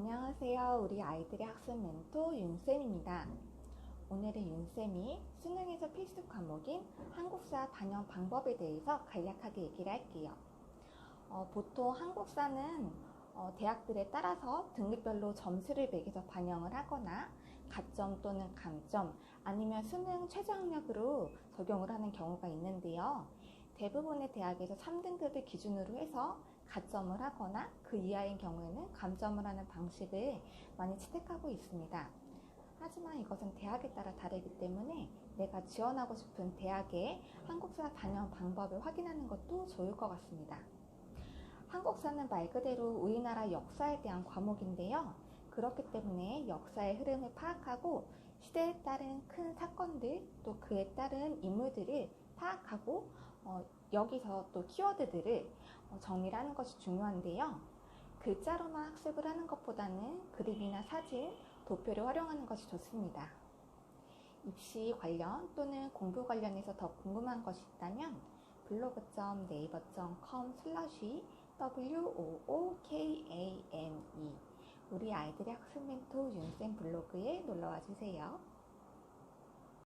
안녕하세요. 우리 아이들의 학습 멘토 윤쌤입니다. 오늘은 윤쌤이 수능에서 필수 과목인 한국사 단연 방법에 대해서 간략하게 얘기를 할게요. 어, 보통 한국사는 어, 대학들에 따라서 등급별로 점수를 매겨서 반영을 하거나 가점 또는 감점 아니면 수능 최저학력으로 적용을 하는 경우가 있는데요. 대부분의 대학에서 3등급을 기준으로 해서 가점을 하거나 그 이하인 경우에는 감점을 하는 방식을 많이 채택하고 있습니다. 하지만 이것은 대학에 따라 다르기 때문에 내가 지원하고 싶은 대학의 한국사 반영 방법을 확인하는 것도 좋을 것 같습니다. 한국사는 말 그대로 우리나라 역사에 대한 과목인데요. 그렇기 때문에 역사의 흐름을 파악하고 시대에 따른 큰 사건들 또 그에 따른 인물들을 파악하고 어, 여기서 또 키워드들을 어, 정리를 하는 것이 중요한데요. 글자로만 학습을 하는 것보다는 그림이나 사진, 도표를 활용하는 것이 좋습니다. 입시 관련 또는 공부 관련해서 더 궁금한 것이 있다면 블로그.네이버.com 슬러시 wookame 우리 아이들의 학습 멘토 윤쌤 블로그에 놀러와 주세요.